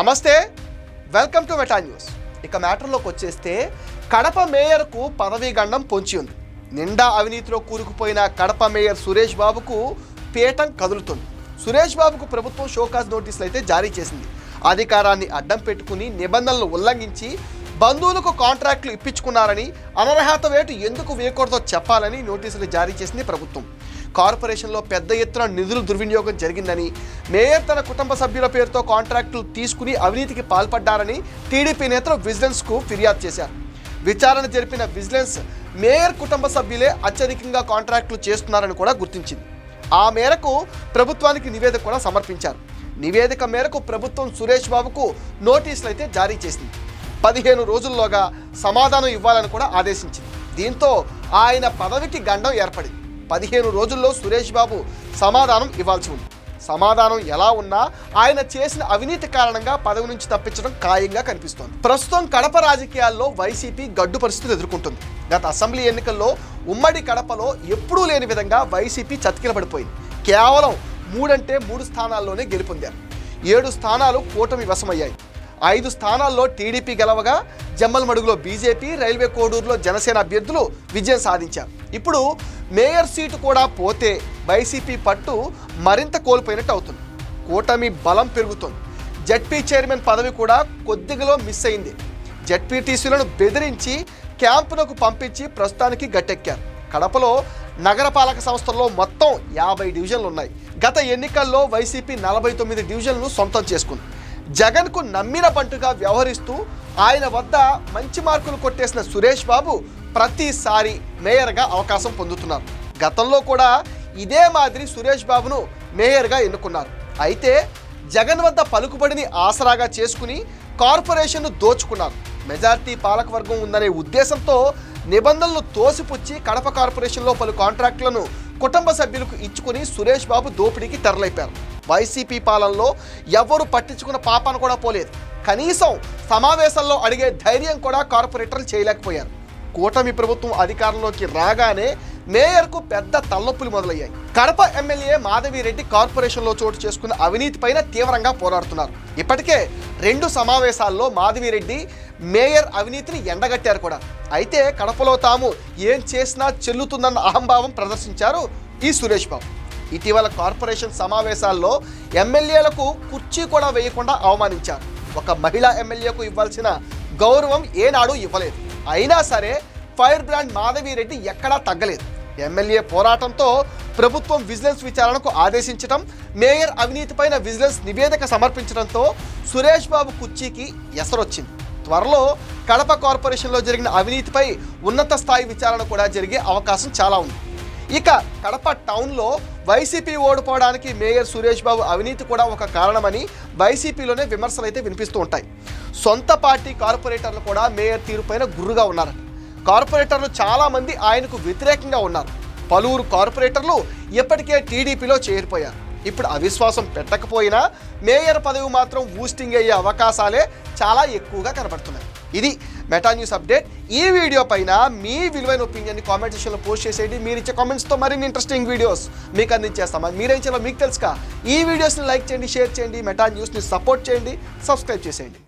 నమస్తే welcome to meta news. ఇక మ్యాటర్లోకి వచ్చేస్తే కడప మేయర్కు పదవీ గండం పొంచి ఉంది. నిండా అవినీతిలో కూరుకుపోయిన కడప మేయర్ సురేష్ బాబుకు పీఠం కదులుతుంది. సురేష్ బాబుకు ప్రభుత్వం షోకాజ్ నోటీసులు అయితే జారీ చేసింది. అధికారాన్ని అడ్డం పెట్టుకుని నిబంధనలు ఉల్లంఘించి బంధువులకు కాంట్రాక్టులు ఇప్పించుకున్నారని అనర్హత వేటు ఎందుకు వేయకూడదో చెప్పాలని నోటీసులు జారీ చేసింది ప్రభుత్వం. కార్పొరేషన్లో పెద్ద ఎత్తున నిధులు దుర్వినియోగం జరిగిందని మేయర్ తన కుటుంబ సభ్యుల పేరుతో కాంట్రాక్టులు తీసుకుని అవినీతికి పాల్పడ్డారని టీడీపీ నేతలు విజిలెన్స్కు ఫిర్యాదు చేశారు. విచారణ జరిపిన విజిలెన్స్ మేయర్ కుటుంబ సభ్యులే అత్యధికంగా కాంట్రాక్టులు చేస్తున్నారని కూడా గుర్తించింది. ఆ మేరకు ప్రభుత్వానికి నివేదిక కూడా సమర్పించారు. నివేదిక మేరకు ప్రభుత్వం సురేష్ బాబుకు నోటీసులు అయితే జారీ చేసింది. పదిహేను రోజుల్లోగా సమాధానం ఇవ్వాలని కూడా ఆదేశించింది. దీంతో ఆయన పదవికి గండం ఏర్పడింది. పదిహేను రోజుల్లో సురేష్ బాబు సమాధానం ఇవ్వాల్సి ఉంది. సమాధానం ఎలా ఉన్నా ఆయన చేసిన అవినీతి కారణంగా పదవి నుంచి తప్పించడం ఖాయంగా కనిపిస్తోంది. ప్రస్తుతం కడప రాజకీయాల్లో వైసీపీ గడ్డు పరిస్థితులు ఎదుర్కొంటుంది. గత అసెంబ్లీ ఎన్నికల్లో ఉమ్మడి కడపలో ఎప్పుడూ లేని విధంగా వైసీపీ చతికిలబడిపోయింది కేవలం మూడంటే మూడు స్థానాల్లోనే గెలుపొందారు. ఏడు స్థానాలు కూటమి వశమయ్యాయి. ఐదు స్థానాల్లో టీడీపీ గెలవగా జమ్మలమడుగులో బీజేపీ రైల్వే కోడూరులో జనసేన అభ్యర్థులు విజయం సాధించారు. ఇప్పుడు మేయర్ సీటు కూడా పోతే వైసీపీ పట్టు మరింత కోల్పోయినట్టు అవుతుంది. కూటమి బలం పెరుగుతుంది. జడ్పీ చైర్మన్ పదవి కూడా కొద్దిగలో మిస్ అయింది. జడ్పీటీసీలను బెదిరించి క్యాంపునకు పంపించి ప్రస్తుతానికి గట్టెక్కారు. కడపలో నగరపాలక సంస్థల్లో మొత్తం యాభై డివిజన్లు ఉన్నాయి. గత ఎన్నికల్లో వైసీపీ నలభై తొమ్మిది డివిజన్లు సొంతం చేసుకుంది. జగన్కు నమ్మిన పంటుగా వ్యవహరిస్తూ ఆయన వద్ద మంచి మార్కులు కొట్టేసిన సురేష్ బాబు ప్రతిసారి మేయర్గా అవకాశం పొందుతున్నారు. గతంలో కూడా ఇదే మాదిరి సురేష్ బాబును మేయర్గా ఎన్నుకున్నారు. అయితే జగన్ వద్ద పలుకుబడిని ఆసరాగా చేసుకుని కార్పొరేషన్ను దోచుకున్నారు. మెజార్టీ పాలకవర్గం ఉందనే ఉద్దేశంతో నిబంధనలు తోసిపుచ్చి కడప కార్పొరేషన్లో పలు కాంట్రాక్టులను కుటుంబ సభ్యులకు ఇచ్చుకుని సురేష్ బాబు దోపిడీకి తరలైపారు. వైసీపీ పాలనలో ఎవరు పట్టించుకున్న పాపాను కూడా పోలేదు. కనీసం సమావేశంలో అడిగే ధైర్యం కూడా కార్పొరేటర్లు చేయలేకపోయారు. కూటమి ప్రభుత్వం అధికారంలోకి రాగానే మేయర్కు పెద్ద తలనొప్పులు మొదలయ్యాయి. కడప ఎమ్మెల్యే మాధవిరెడ్డి కార్పొరేషన్లో చోటు చేసుకున్న అవినీతిపైన తీవ్రంగా పోరాడుతున్నారు. ఇప్పటికే రెండు సమావేశాల్లో మాధవిరెడ్డి మేయర్ అవినీతిని ఎండగట్టారు కూడా. అయితే కడపలో తాము ఏం చేసినా చెల్లుతుందన్న అహంభావం ప్రదర్శించారు ఈ సురేష్ బాబు. ఇటీవల కార్పొరేషన్ సమావేశాల్లో ఎమ్మెల్యేలకు కుర్చీ కూడా వేయకుండా అవమానించారు. ఒక మహిళా ఎమ్మెల్యేకు ఇవ్వాల్సిన గౌరవం ఏనాడు ఇవ్వలేదు. అయినా సరే ఫైర్ బ్రాండ్ మాధవిరెడ్డి ఎక్కడా తగ్గలేదు. ఎమ్మెల్యే పోరాటంతో ప్రభుత్వం విజిలెన్స్ విచారణకు ఆదేశించడం మేయర్ అవినీతిపైన విజిలెన్స్ నివేదిక సమర్పించడంతో సురేష్ బాబు కుర్చీకి ఎసరొచ్చింది. త్వరలో కడప కార్పొరేషన్లో జరిగిన అవినీతిపై ఉన్నత స్థాయి విచారణ కూడా జరిగే అవకాశం చాలా ఉంది. ఇక కడప టౌన్లో వైసీపీ ఓడిపోవడానికి మేయర్ సురేష్ బాబు అవినీతి కూడా ఒక కారణమని వైసీపీలోనే విమర్శలు అయితే వినిపిస్తూ ఉంటాయి. సొంత పార్టీ కార్పొరేటర్లు కూడా మేయర్ తీరుపైన గుర్రుగా ఉన్నారు కార్పొరేటర్లు చాలామంది ఆయనకు వ్యతిరేకంగా ఉన్నారు. పలువురు కార్పొరేటర్లు ఇప్పటికే టీడీపీలో చేరిపోయారు. ఇప్పుడు అవిశ్వాసం పెట్టకపోయినా మేయర్ పదవి మాత్రం బూస్టింగ్ అయ్యే అవకాశాలే చాలా ఎక్కువగా కనబడుతున్నాయి. ఇది మెటా న్యూస్ అప్డేట్ ఈ వీడియో పైన మీ విలువైన ఒపీనియన్ని కామెంట్ సెక్షన్లో పోస్ట్ చేసేయండి. మీరు ఇచ్చే కామెంట్స్తో మరిన్ని ఇంట్రెస్టింగ్ వీడియోస్ మీకు అందించేస్తాం. అది మీరేం చేయాలో మీకు తెలుసుగా. ఈ వీడియోస్ని లైక్ చేయండి షేర్ చేయండి మెటా న్యూస్ని సపోర్ట్ చేయండి సబ్స్క్రైబ్ చేసేయండి.